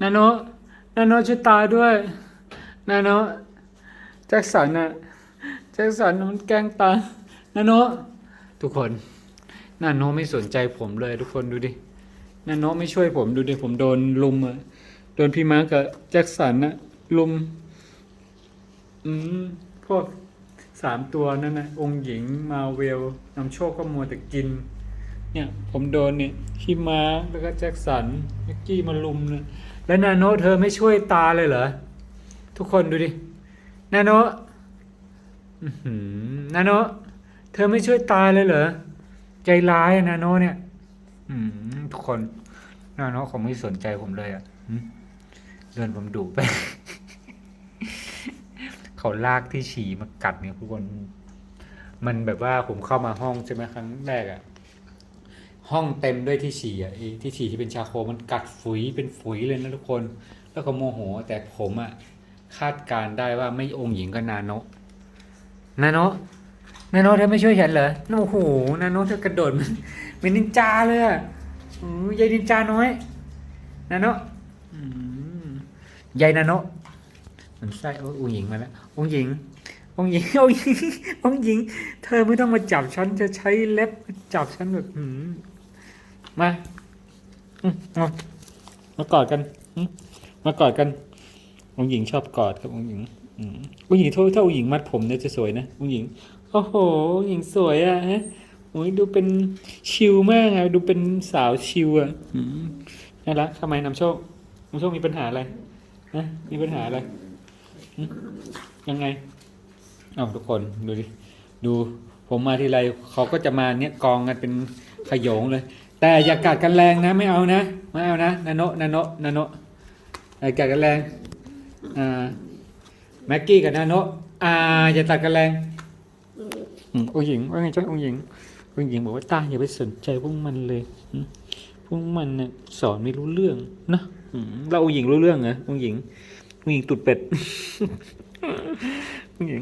นาโนนาโนช่วยตาด้วยนาโนแจ็คสันอะแจ็คสันมันแกล้งตานาโนทุกคนนาโนไม่สนใจผมเลย ทุกคนดูดินาโนไม่ช่วยผมดูดิผมโดนลุมอะโดนพี่มาร์กกับแจ็คสันอะลุมอืมพวกสามตัวนั่นนะองค์หญิงมาเวลนำโชคก็มัวแต่กิน เนี่ย ผมโดนเนี่ยพี่มาร์คแล้วก็แจ็คสันแม็กกี้มาลุมเนี่ย แล้วนาโนเธอไม่ช่วยตาเลยเหรอ ทุกคนดูดิ นาโนนาโน เธอไม่ช่วยตาเลยเหรอ ใจร้ายนาโนเนี่ยอืทุกคน นาโนเขาไม่สนใจผมเลยอะเดินผมดุไป เขาลากที่ฉี่มากัดเนี่ยทุกคน มันแบบว่าผมเข้ามาห้องใช่ไหมครั้งแรกอะ ห้องเต็มด้วยที่ฉี่อะไอ้ที่ฉี่ที่เป็นชาโคมันกัดฝุ่ยเป็นฝุ่ยเลยนะทุกคน แล้วก็โมโห แต่ผมอะคาดการณ์ได้ว่าไม่องค์หญิงก็นาโนะนาโนะนาโนะเธอไม่ช่วยฉันเหรอโอ้โหนาโนะเธอกระโดดมันเป็นนินจาเลยอะโอ้ยยายนินจาน้อยนาโนะอืมยายนาโนะมันไส้โอ้ยองค์หญิงมาแล้วองค์หญิงองค์หญิงองค์หญิงองค์หญิง เธอไม่ต้องมาจับฉันจะใช้เล็บจับฉันแบบหื มามมามากอดกันมากอดกันองหญิงชอบกอดครับองหญิงอืมองหญิงถ้าถ้าองหญิงมัดผมเนี่ยจะสวยนะองค์หญิงโอ้โหองค์หญิงสวยอะฮะโอ้ยดูเป็นชิลมากอะดูเป็นสาวชิลอะอืมน่ารักทำไมนำโชคนำโชคมีปัญหาอะไรนะมีปัญหาอะไรยังไงเอาทุกคนดูดิดูผมมาทีไรเขาก็จะมาเนี้ยกองกันเป็นขยงเลย แต่อย่ากัดกันแรงนะไม่เอานะไม่เอานะนาโนะนาโนะนาโนะอย่ากัดกันแรงอ่าแม็กกี้กับนาโนะอ่าอย่าตัดกันแรงอืมองค์หญิงว่าไงจ้าองค์หญิงองค์หญิงบอกว่าตาอย่าไปสนใจพวกมันเลยอืมพวกมันเนี่ยสอนไม่รู้เรื่องนะอืมเราองค์หญิงรู้เรื่องเหรอองค์หญิงองค์หญิงตุดเป็ดองค์หญิง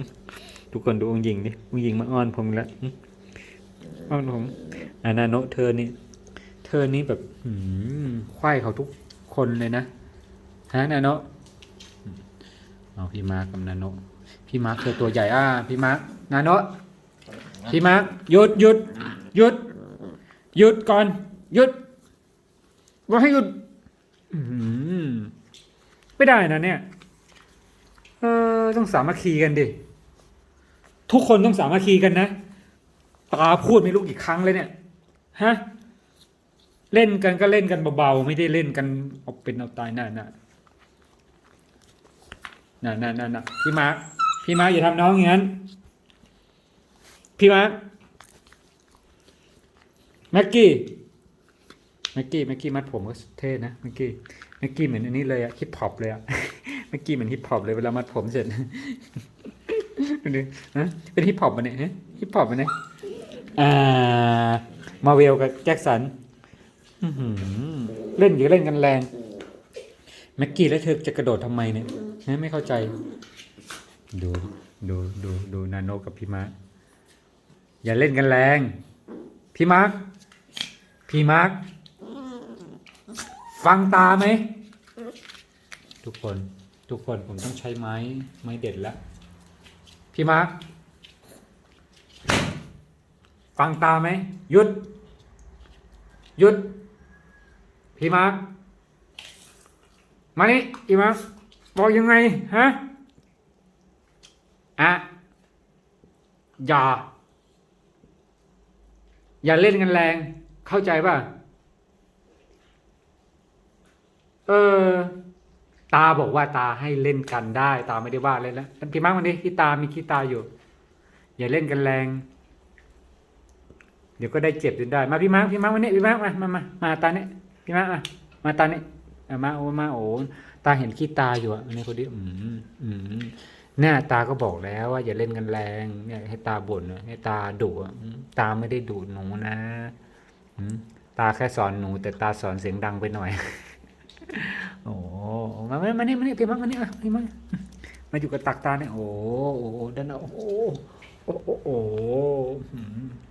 ทุกคนดูองค์หญิงดิองค์หญิงมาอ้อนผมอีกแล้วอืมอ้อนผมอานาโนะเธอนี่ เธอนี่แบบหืมควายเขาทุกคนเลยนะฮะนาโนะเอาพี่มาร์คกับนาโนะพี่มาร์คเธอตัวใหญ่อ่าพี่มาร์คนาโนะพี่มาร์คหยุดหยุดหยุดหยุดก่อนหยุดบอกให้หยุดอืมไม่ได้นะเนี่ย เออต้องสามัคคีกันดิ ทุกคนต้องสามัคคีกันนะ ตาพูดไม่รู้กี่ครั้งเลยเนี่ย ฮะ เล่นกันก็เล่นกันเบาๆ ไม่ได้เล่นกันเอาเป็นเอาตายน่ะน่ะน่ะน่ะน่ะน่ะพี่มาร์คพี่มาร์คอย่าทำน้องอย่างนั้น พี่มาร์คแม็กกี้แม็กกี้แม็กกี้มัดผมก็เท่นะแม็กกี้แม็กกี้เหมือนอันนี้เลยอะฮิปฮอปเลยอะแม็กกี้เหมือนฮิปฮอปเลยเวลามัดผมเสร็จดูดิฮะเป็นฮิปฮอปมันเนี่ยฮิปฮอปมันเนี่ยอ่ามาเวลกับแจ็คสัน เล่นอย่าเล่นกันแรงแม็กกี้แล้วเธอจะกระโดดทำไมเนี่ยฮะไม่เข้าใจ ดูดูดูดูนาโนกับพี่มาร์คอย่าเล่นกันแรง พี่มาร์คพี่มาร์คฟังตาไหม ทุกคนทุกคนผมต้องใช้ไม้ไม้เด็ดแล้วพี่มาร์คฟังตาไหมหยุดหยุด พี่มาร์คมานี่พี่มาร์คบอกยังไงฮะอะอย่า อย่าเล่นกันแรง เข้าใจป่ะ เออ ตาบอกว่าตาให้เล่นกันได้ ตาไม่ได้ว่าเลยแล้วพี่มาร์กวันนี้ที่ตามีขี้ตาอยู่ อย่าเล่นกันแรง เดี๋ยวก็ได้เจ็บจนได้ มาพี่มาร์กพี่มาร์กวันนี้พี่มาร์กมามามามาตาเนี่ย พี่มาร์กมาตาเนี่ยมาโอ้มาโอ้ตาเห็นขี้ตาอยู่อะนนี้คนนี้อืมอืมเนี่ยตาก็บอกแล้วว่าอย่าเล่นกันแรง เนี่ย ให้ตาบ่นอะให้ตาดุอะตาไม่ได้ดุหนูนะอืมตาแค่สอนหนู แต่ตาสอนเสียงดังไปหน่อย โอ้มามามาเนี่ยมาเนี่ยพี่มามาเนี่มาพี่มามาอยู่กับตักตาเนี่ยโอ้โอ้ด้านโอ้โอ้โอ้โอ้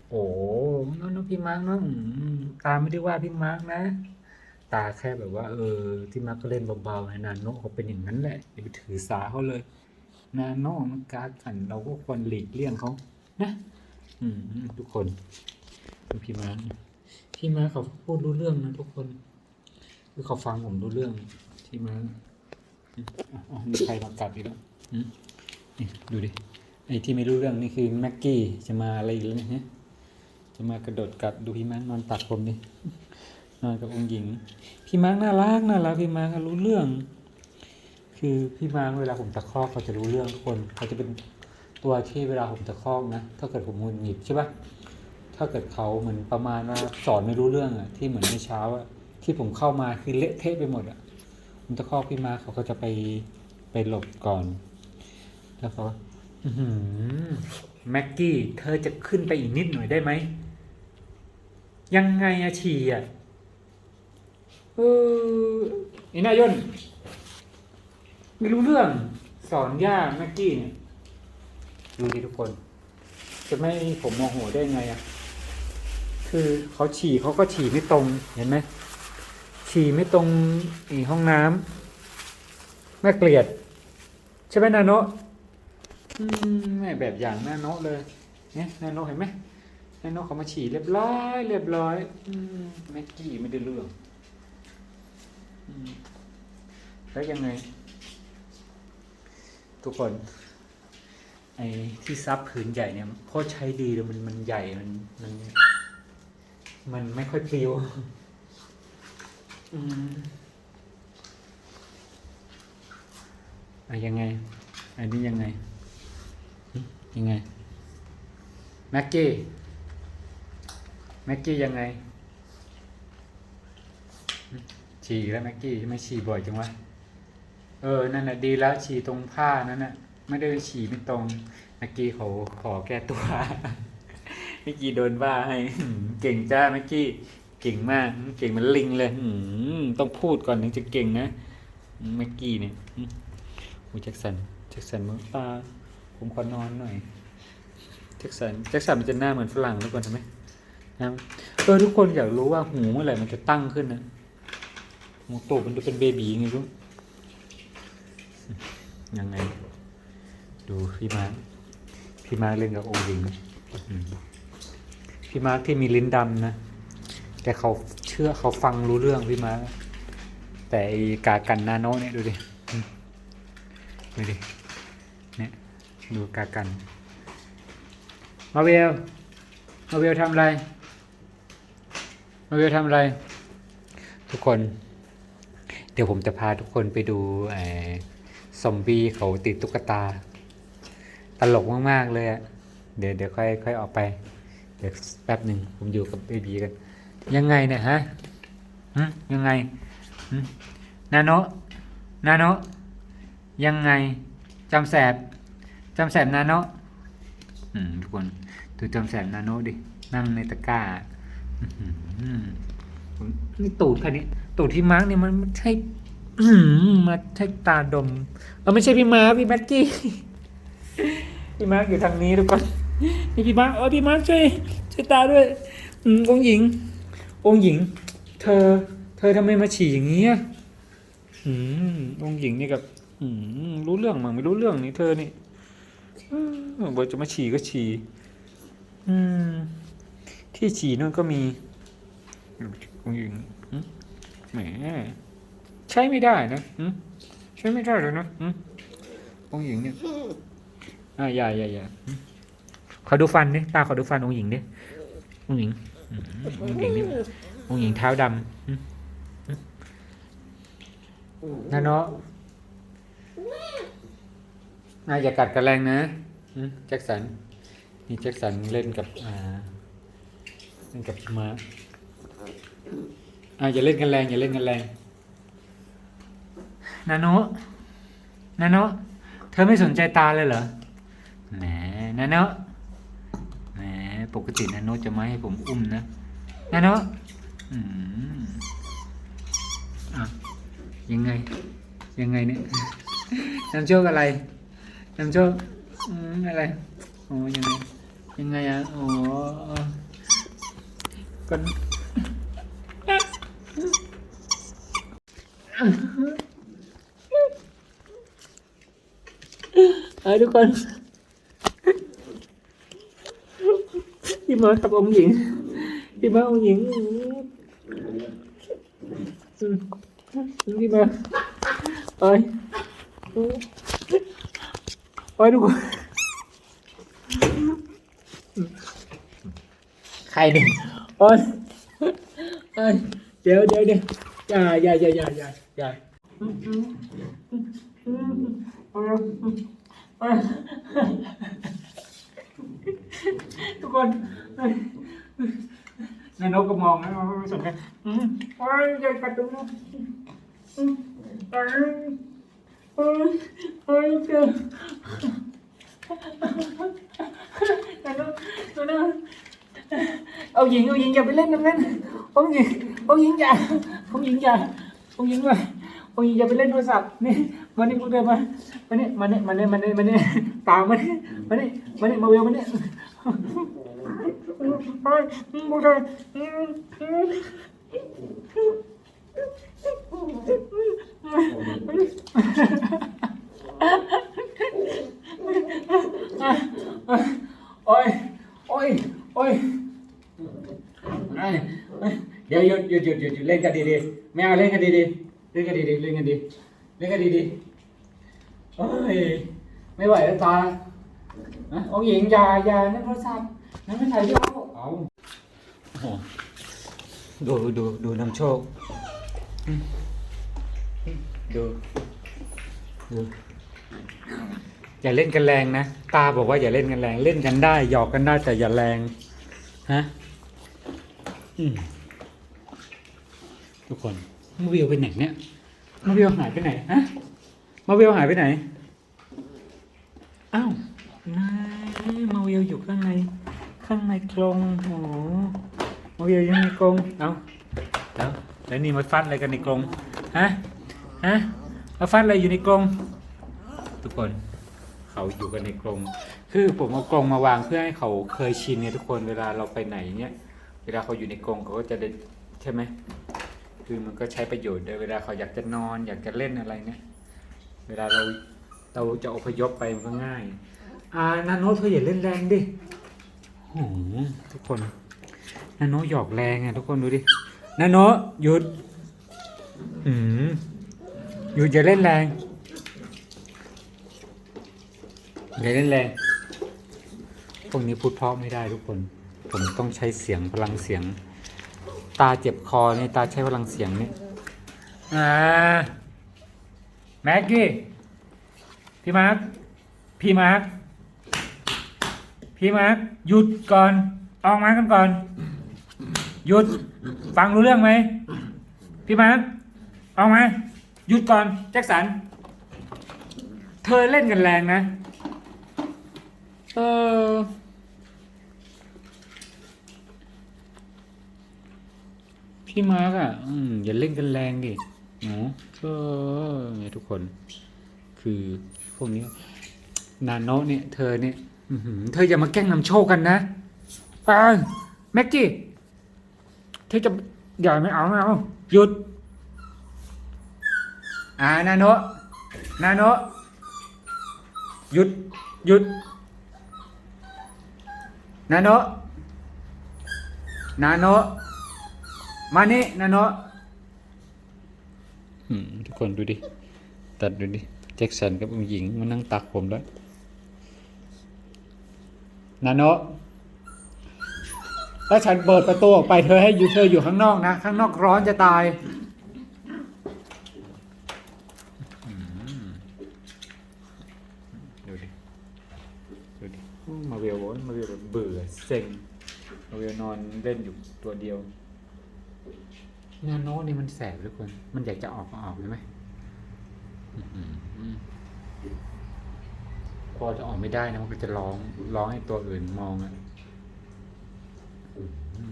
โอ้น้องพี่มาร์กเนาะอืมตาไม่ได้ว่าพี่มาร์กนะ ตาแค่แบบว่า เออ ที่มาก็เล่นเบาๆนะนาโนเขาเป็นอย่างนั้นแหละอย่าไปถือสาเขาเลย นาโนมันการดกันเราก็ควรหลีกเลี่ยงเขานะอืมทุกคนพี่มาพี่มาเขาพูดรู้เรื่องนะทุกคน คือเขาฟังผมรู้เรื่องที่มาอมีใครมากัดอีกแล้วนี่ดูดิไอ้ที่ไม่รู้เรื่องนี่คือแม็กกี้จะมาอะไรอีกแล้วเนี่ยจะมากระโดดกัดดูพี่มานอนตักผมดิ กับองค์หญิง พี่มาร์กน่ารักน่ารักพี่มาร์กรู้เรื่อง คือพี่มาร์กเวลาผมตะคอกเขาจะรู้เรื่องทุกคนเขาจะเป็นตัวที่เวลาผมตะคอกนะถ้าเกิดผมงุนหงิดใช่ปะถ้าเกิดเขาเหมือนประมาณว่าสอนไม่รู้เรื่องอะที่เหมือนในเช้าอะที่ผมเข้ามาคือเละเทะไปหมดอะผมตะคอกพี่มาร์กเขาก็จะไปไปหลบก่อน แล้วเขาแม็กกี้ เธอจะขึ้นไปอีกนิดหน่อยได้ไหม ยังไงอะฉี่อะ เออไอ้นายยนไม่รู้เรื่องสอนยากแม็กกี้เนี่ยดูดิทุกคน จะไม่ผมโมโหได้ไงอะคือเขาฉี่เขาก็ฉี่ไม่ตรงเห็นไหมฉี่ไม่ตรงอีห้องน้ำน่าเกลียด ใช่ไหมนาโนะอมแม่แบบอย่างนาโนะเลย เนี่ยนาโนะเห็นไหมนาโนะเขามาฉี่เรียบร้อย เรียบร้อยอืแม็กกี้ไม่ได้เรื่อง แล้วยังไง ทุกคน ไอ้ที่ซับผืนใหญ่เนี่ยโคตรใช้ดีเลยมันมันใหญ่มันมัน มันไม่ค่อยปลิวอืมอะยังไง อันนี้ยังไงหึยังไง แม็กกี้ แม็กกี้ยังไง ฉี่แล้วแม็กกี้ไม่ฉี่บ่อยจังวะเออนั่นน่ะดีแล้วฉี่ตรงผ้านั้นน่ะไม่ได้ฉี่ไม่ตรงแม็กกี้เขาขอแก้ตัวแม็กกี้โดนว่าให้เก่งจ้าแม็กกี้เก่งมากเก่งมันลิงเลยหืต้องพูดก่อนถึงจะเก่งนะแม็กกี้เนี่ยอืมโอ้ยแจ็คสันแจ็คสันมึงตาผมขอนอนหน่อยแจ็คสันแจ็คสันมันจะหน้าเหมือนฝรั่งทุกคนใช่ไหมนะเออทุกคนอยากรู้ว่าหูเมื่อไหร่มันจะตั้งขึ้นนะ หมูตูบมันดูเป็นเบบีไงลูกยังไง ดูพี่มาร์คพี่มาร์คเล่นกับองค์หญิงพี่มาร์คที่มีลิ้นดำนะ แต่เขาเชื่อเขาฟังรู้เรื่องพี่มาร์คแต่ไอกากันนาโนเนี่ยดูดิดูดิเนี่ยดูกากัน มาเวลมาเวลทำอะไร มาเวลทำอะไร ทุกคน เดี๋ยวผมจะพาทุกคนไปดูอซอมบี้เขาติดตุ๊กตา ตลกมากๆเลยอะเดี๋ยวเดี๋ยวค่อยค่อยออกไป เดี๋ยวแป๊บหนึ่งผมอยู่กับเบบีกัน ยังไงเนี่ยฮะยังไงนาโนนาโนยังไงจำแสบจำแสบนาโนทุกคนดูจำแสบนาโนดินั่งในตะกร้านี่ตูดแค่นี้ ตูดที่มาร์กเนี่ยมันไม่ใช่มาใช่ตาดมเออไม่ใช่พี่มาร์คพี่แม็กกี้ พี่มาร์กอยู่ทางนี้ทุกคนนี่พี่มาร์กเออพี่มาร์กช่วยช่วยตาด้วย อืมองหญิง องหญิง เธอ เธอทำไมมาฉี่อย่างนี้อะอืมองหญิงนี่กับ อืมรู้เรื่องมั้งไม่รู้เรื่องนี่เธอนี่บอกจะมาฉี่ก็ฉี่อืม ที่ฉี่นู่นก็มีองหญิง แหมใช้ไม่ได้นะหึใช้ไม่ได้เลยนะหึองค์หญิงเนี่ยอ่าอย่าอย่าอย่าหึขอดูฟันดิตาขอดูฟันองค์หญิงดิองค์หญิงอืมองค์หญิงนี่องค์หญิงเท้าดำหึหึนาโนะน่าอย่ากัดกันแรงนะหึแจ็คสันนี่แจ็คสันเล่นกับอ่าเล่นกับพี่มาร์ค อ่าอย่าเล่นกันแรงอย่าเล่นกันแรงนาโนะนาโนะเธอไม่สนใจตาเลยเหรอแหมนาโนะแหมปกตินาโนะจะไม่ให้ผมอุ้มนะนาโนะอืมอะยังไง ยังไงเนี่ยนำโชคอะไรนำโชคอืมอะไรโอ้ยังไงยังไงอะโอ้ก็ เอ้ยทุกคนพี่มากับองค์หญิงพี่มาองค์หญิงอืมพี่มาเอ้ยเอ้ยทุกคนใครเนี่ยเอ้ยเอ้ยเดี๋ยวเดี๋ยวเดี๋ยว อย่าอย่าอย่าอย่าอย่าอย่าทุกคนนายนกก็มองนะไม่สนใจอืมโอ้ยอย่ากัดตรงนั้นอืมโอ้ยโอ้ยโอ้ยเกินนายนกนายนกเอาหญิงเอาหญิงอย่าไปเล่นตรงนั้นเอาหญิงเอาหญิงอย่า เอาหญิงอย่าเอาหญิงมาเอาหญิงอย่าไปเล่นโทรศัพท์นี่มานี่กูเดินมามานี่มานี่มานี่มานี่มานี่ตามมานี่มานี่มานี่มาเวลมานี่ไปบุตรโอ้ยโอ้ยโอ้ย เดี๋ยวหยุดหยุดหยุดหยุดเล่นกันดีๆไม่เอาเล่นกันดีๆเล่นกันดีๆเล่นกันดีเล่นกันดีๆโอ้ยไม่ไหวแล้วตานะองหญิงอย่าอย่านั่นโทรศัพท์นั่นไม่ถ่ายรูปเอาดูดูดูนำโชค ดูดูอย่าเล่นกันแรงนะ ตาบอกว่าอย่าเล่นกันแรง เล่นกันได้ หยอกกันได้แต่อย่าแรง ฮะ อืม ทุกคนมาวิวไปไหนเนี่ยมาวิวหายไปไหนฮะมาวิวหายไปไหนอ้าวนายมาวิวอยู่ข้างในข้างในกรงโอ้โมาวิวอยู่ในกรงเอาแล้วแล้วนี่มาฟัดอะไรกันในกรงฮะฮะมาฟัดอะไรอยู่ในกรงทุกคนเขาอยู่กันในกรงคือผมเอากรงมาวางเพื่อให้เขาเคยชินเนี่ยทุกคนเวลาเราไปไหนเนี่ยเวลาเขาอยู่ในกรงเขาก็จะได้ใช่ไหม คือมันก็ใช้ประโยชน์ด้วยเวลาเขาอยากจะนอน อยากจะเล่นอะไรเนี่ย เวลาเราเราจะอพยพไปมันก็ง่าย อ่านาโนเธออย่าเล่นแรงดิโอ้โหทุกคนนาโนหยอกแรงอะทุกคนดูดินาโนหยุดอืมหยุดอย่าเล่นแรงอย่าเล่นแรงพวกนี้พูดเพราะไม่ได้ทุกคน ผมต้องใช้เสียงพลังเสียง ตาเจ็บคอนี่ตาใช้พลังเสียงนี่อ่าแม็กกี้ พี่มาร์ค พี่มาร์ค พี่มาร์ค หยุดก่อน ออกมากันก่อน หยุด ฟังรู้เรื่องไหม พี่มาร์ค ออกมา หยุดก่อน แจ็คสัน เธอเล่นกันแรงนะ เออ พี่มาร์กอะอืมอย่าเล่นกันแรงดิหนูก็เนี่ยทุกคน คือพวกนี้นาโนเนี่ย เธอเนี่ยเธออย่ามาแกล้งนำโชคกันนะไปแม็กกี้เธอจะอย่าไม่เอาไม่เอาหยุด อ่านาโนนาโนหยุดหยุดนาโนนาโน มานี่นาโนอืมทุกคนดูดิ ตัดดูดิ แจ็คสันกับผู้หญิงมานั่งตักผมแล้วนาโนถ้าฉันเปิดประตูออกไปเธอให้อยู่เธออยู่ข้างนอกนะ ข้างนอกร้อนจะตายอืมดูดิ ดูดิอู้มาเวลบอกว่ามาเวลแบบเบื่อเซ็งมาเวลนอนเล่นอยู่ตัวเดียว นาโนนี่มันแสบทุกคน มันอยากจะออกก็ออกใช่ไหมพอจะออกไม่ได้นะมันก็จะร้องร้องให้ตัวอื่นมองอะ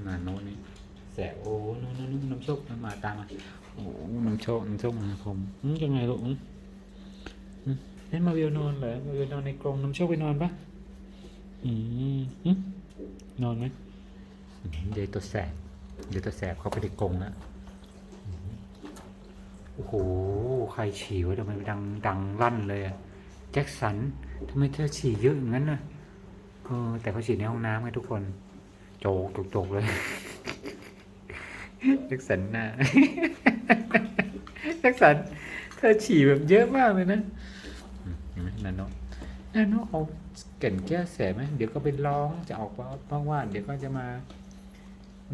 นาโนนี่แสบโอ้นู่นนู่นนู่นน้ำโชคน้ำมาตามมาโอ้น้ำโชคน้ำโชคมาผมยังไงลูกเล่นมาเวลนอนเหรอมาเวลนอนในกรงน้ำโชคไปนอนปะอืมนอนไหมเดี๋ยวตัวแสบเดี๋ยวตัวแสบเขาไปในกรงแล้ว โอ้โห ใครฉี่วะทำไมดังดังลั่นเลยอะแจ็คสันทำไมเธอฉี่เยอะอย่างนั้นน่ะเออแต่เขาฉี่ในห้องน้ำไงทุกคนโจกโจกเลยแจ็คสันน้าแจ็คสัน เธอฉี่แบบเยอะมากเลยนะอืมเห็นไหมนันโนนันโนเอาเก่นแก้แสไหมเดี๋ยวก็ไปร้องจะออกมาเพราะว่าเดี๋ยวก็จะมา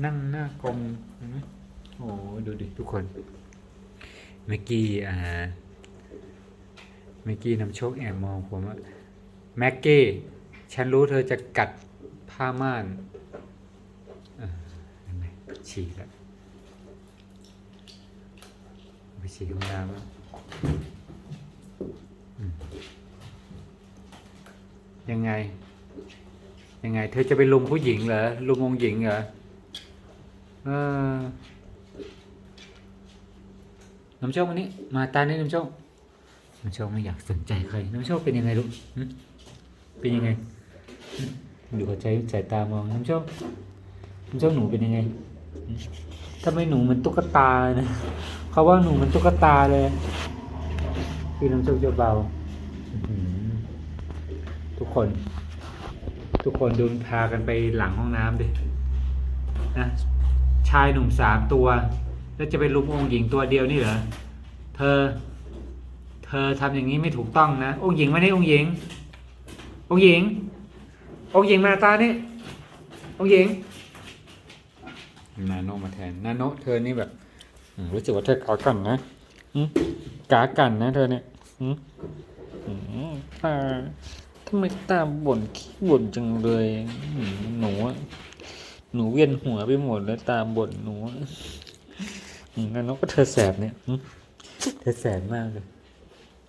นั่งหน้ากลมเห็นไหมโอ้โหดูดิทุกคน เมื่อกี้อ่าเมื่อกี้นำโชคแอบมองผมว่าแม็กกี้ฉันรู้เธอจะกัดผ้าม่านอ่าเห็นไหมฉีกแล้วไปฉีกห้องน้ำแล้วยังไง ยังไง เธอจะไปลุมผู้หญิงเหรอลุมองหญิงเหรอเออ น้ำโชควันนี้ มาตานี่น้ำโชคน้ำโชคไม่อยากสนใจใครน้ำโชคเป็นยังไงลูกเป็นยังไงหึดูเขาใจสายตามองน้ำโชคน้ำโชคหนูเป็นยังไงหึทำไม่หนูมันตุ๊กตาเลยนะเขาว่าหนูมันตุ๊กตาเลยคือน้ำโชคจะเบาทุกคน ทุกคนดูพากันไปหลังห้องน้ำดินะชายหนุ่มสามตัว แล้วจะไปลุมองค์หญิงตัวเดียวนี่เหรอเธอ เธอทำอย่างนี้ไม่ถูกต้องนะ องค์หญิงไม่ได้องค์หญิง องค์หญิง องค์หญิงมาตานี่องค์หญิงนาโนมาแทนนาโนเธอนี่แบบรู้สึกว่าเธอกากันนะกากันนะ เธอเนี่ยอืมอืมอ่าทำไมตาบ่นขี้บ่นจังเลยหนูหนูเวียนหัวไปหมดแล้วตาบ่นหนู อะอืมแล้วนกก็เธอแสบเนี่ยเธอแสบมากเลย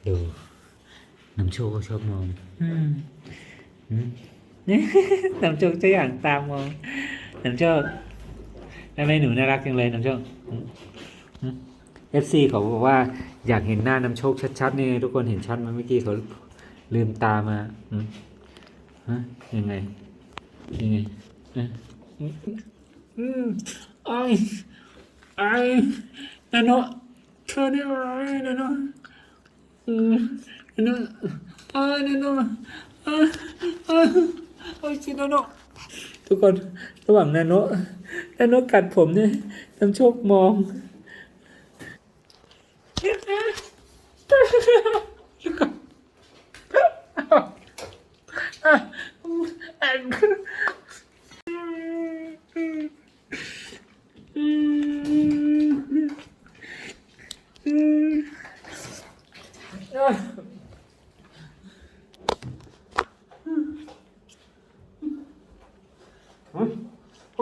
ดูน้ำโชคก็ชอบมองน้ำโชคจะอย่างตามมองน้ำโชคทำไมหนูน่ารักจังเลยน้ำโชคเอฟซีเขาบอกว่าอยากเห็นหน้าน้ำโชคชัดๆนี่ทุกคนเห็นชัดไหมเมื่อกี้เขาลืมตามาฮะยังไงยังไงอ่อืมอืม ไอ้นาโนเธอเนี่ยอะไรนาโนอืมนาโนไอ้นาโนไอ้ไอ้ไอ้ชินาโนทุกคนระหว่างนาโนนาโนกัดผมเนี่ยน้ำโชคมอง พว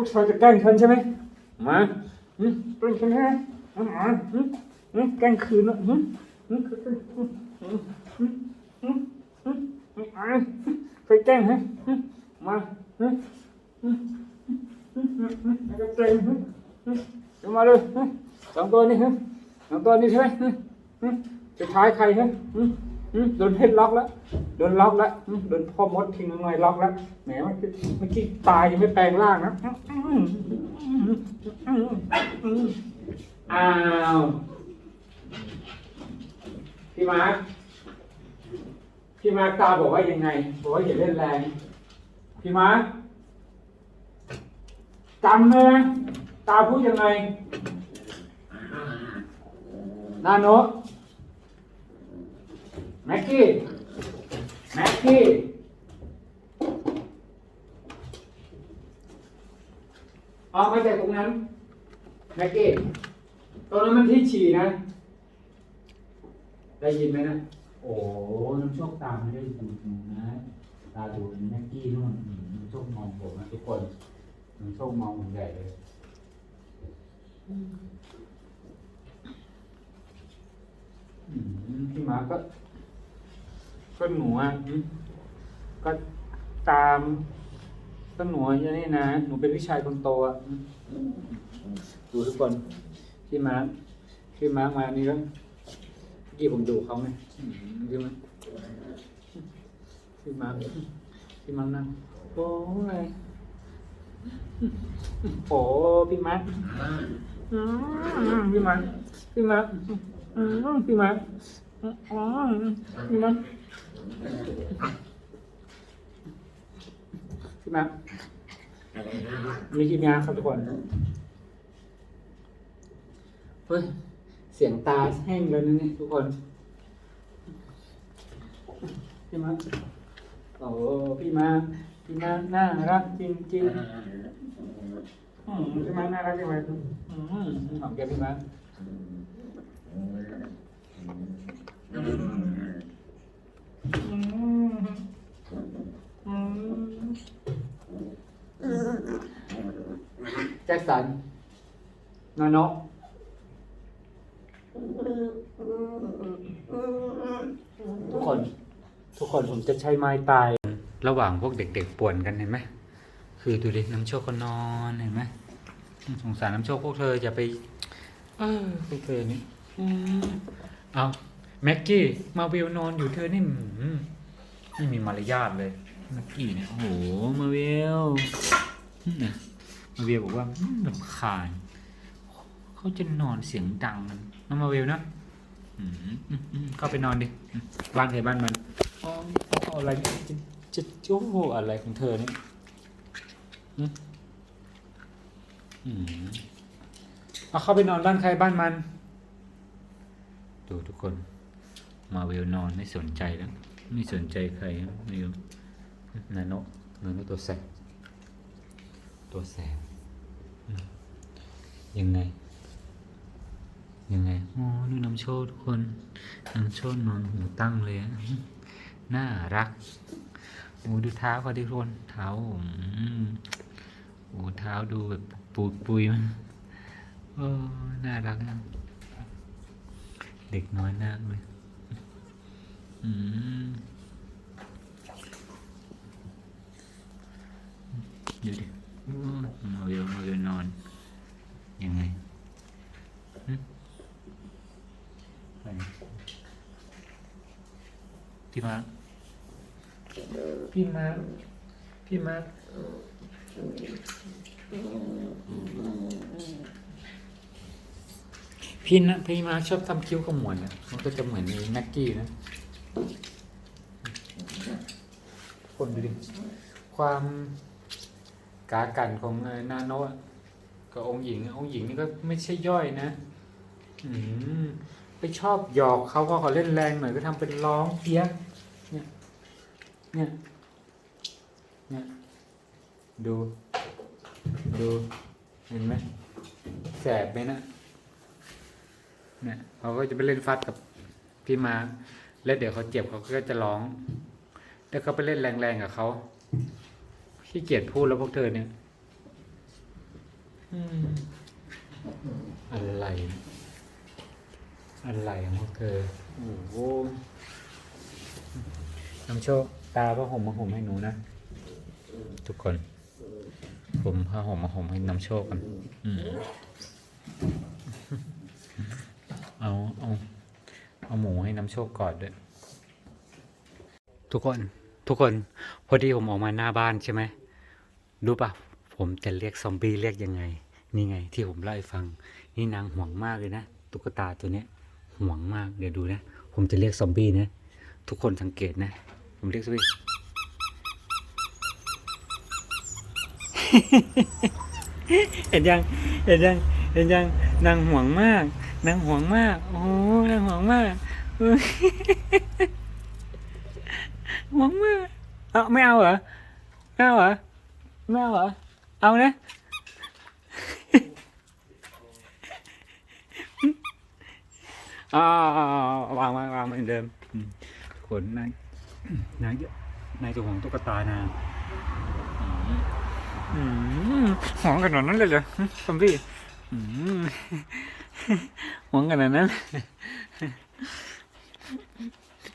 กเธอจะแกล้งฉันใช่ไหมมาอืแกล้งฉันแค่ไหมมาแกล้งคืนละอืมอืมอืมอืคยแกล้งไหมมาอืมอืมอืมแกล้งมาเลยสองตัวนี้สองตัวนี้ใช่ไหม จะท้ายใครฮะอืมอืมโดนเพชรล็อกแล้วโดนล็อกแล้วโดนพ่อมดทิ้งลงไปล็อกแล้วแหมเมื่อกี้เมื่อกี้ตายยังไม่แปลงร่างนะอ้าวพี่มาร์คพี่มาร์คตาบอกว่ายังไงบอกว่าอย่าเล่นแรงพี่มาร์คจำเลยตาพูดยังไงนาโนต แม็กกี้ แม็กกี้ ออกมาจากตรงนั้น แม็กกี้ตรงนั้นมันที่ฉี่นะ ได้ยินไหมนะ โอ้น้ำโชคตาไม่ได้ดูดูนะ ตาดูแม็กกี้นู่นน้ำโชคมองผมนะทุกคนน้ำโชคมองผมใหญ่เลยอืมพี่มาร์ คก็หนูอะก็ตามก็หนูอย่างนี้นะ หนูเป็นพี่ชายคนโตอะดูทุกคนพี่มาร์คพี่มาร์คมานี่แล้วกี้ผมดูเขาไงอืมใช่ไหมพี่มาร์คพี่มาร์คนั่งโอ้ยโอ้พี่มาร์คพี่มาร์คพี่มาร์คพี่มาอ๋อพี่มา พี่มามีกินยาครับทุกคน เฮ้ย เสียงตาแห้งแล้วนะเนี่ยทุกคน พี่มาโอ้พี่มา พี่มาน่ารักจริงจริงๆอืมพี่มาน่ารักจังเลยอืมหอมแก้มพี่มาอืมอืม แจ็คสันนอนกทุกคน ทุกคนผมจะใช้ไม้ตาย ระหว่างพวกเด็กๆป่วนกันเห็นไหม คือดูดิน้ำโชคก็นอนเห็นไหมสงสารน้ำโชคพวกเธออย่าไป เออพวกเธอนี่เอา แม็กกี้มาวิวนอนอยู่เธอนี่อืมไม่มีมารยาทเลยแม็กกี้เนี่ยโอ้โหมาวิวนี่ยมาวิวบอกว่าอืมรำคาญเขาจะนอนเสียงดังกันน้องมาวิวนะเข้าไปนอนดิบ้านใครบ้านมันอ๋ออะไรจะจะจะโอ้โหอะไรของเธอเนี่ยอืมอืมเอาเข้าไปนอนบ้านใครบ้านมัน ดูทุกคน มาเวลนอนไม่สนใจแล้วไม่สนใจใครไม่นาโนนาโนตัวแสบตัวแสบยังไง ยังไงอ๋อดูน้ำโชคทุกคนน้ำโชคนอนหูตั้งเลยอะน่ารักโอ้ดูเท้าเขาดิทุกคนเท้าโอ้เท้าดูแบบปูดปุยมันโอ้น่ารักนะเด็กน้อยน่ารักเลย อืมดูดิโอ้มาเวลมาเวลนอน ยังไงไปพี่มาร์คพี่มาร์คพี่มาร์คพี่นะพี่มาร์คชอบทำคิ้วขมวดอะมันก็จะเหมือนในแม็กกี้นะ คนดูดิ ความกากันของนาโนะกับองค์หญิง องค์หญิงนี่ก็ไม่ใช่ย่อยนะ อืมไปชอบหยอกเขาก็เขาเล่นแรงหน่อยก็ทำเป็นร้องเพี้ยนเนี่ย เนี่ย เนี่ย ดู ดู เห็นไหมแสบไหมนะเนี่ยเขาก็จะไปเล่นฟัดกับพี่มา แล้วเดี๋ยวเขาเจ็บเขาก็จะร้อง แล้วเขาไปเล่นแรงๆกับเขาขี้เกียจพูดแล้วพวกเธอเนี่ยอืมอะไรเนี่ยอะไรของพวกเธอโอ้โหน้ำโชคตาผ้าห่มมาห่มให้หนูนะ ทุกคน ผมผ้าห่มมาห่มให้น้ำโชคกันอืมเอาเอา เอาหมูให้น้ำโชคกอดด้วย ทุกคนทุกคนพอดีผมออกมาหน้าบ้านใช่ไหมรู้ป่ะผมจะเรียกซอมบี้เรียกยังไง นี่ไง ที่ผมเล่าให้ฟัง นี่นางห่วงมากเลยนะตุ๊กตาตัวเนี้ยห่วงมากเดี๋ยวดูนะ ผมจะเรียกซอมบี้นะ ทุกคนสังเกตนะ ผมเรียกซอมบี้เห็นยังเห็นยังเห็นยังนางห่วงมาก นางห่วงมาก โอ้โหนางห่วงมากเฮ้ยห่วงมาก เอาไม่เอาเหรอ ไม่เอาเหรอ ไม่เอาเหรอ เอานะอ่าวางวางวางเหมือนเดิมอืมขนนายนายนายจะห่วงตุ๊กตานางอืมห่วงขนาดนั้นเลยเหรอซอมบี้อืม ห่วงขนาดนั้น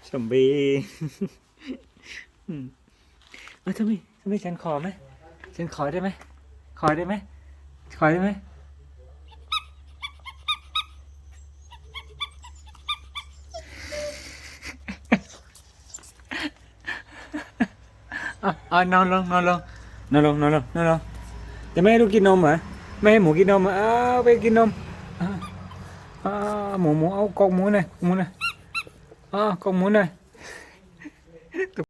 ซอมบี้อืมเออซอมบี้ซอมฉันขอไหมฉันขอได้ไหมขอได้ไหมขอได้ไหมอะอะนอนลงนอนลงนอนลงนอนลงนอนลงจะไม่ให้ลูกกินนมเหรอไม่ให้หมูกินนมเหรออ้าวไปกินนม อ่าหมูหมูเอากองหมูหน่อยหมูหน่อยอ่ากองหมูหน่อย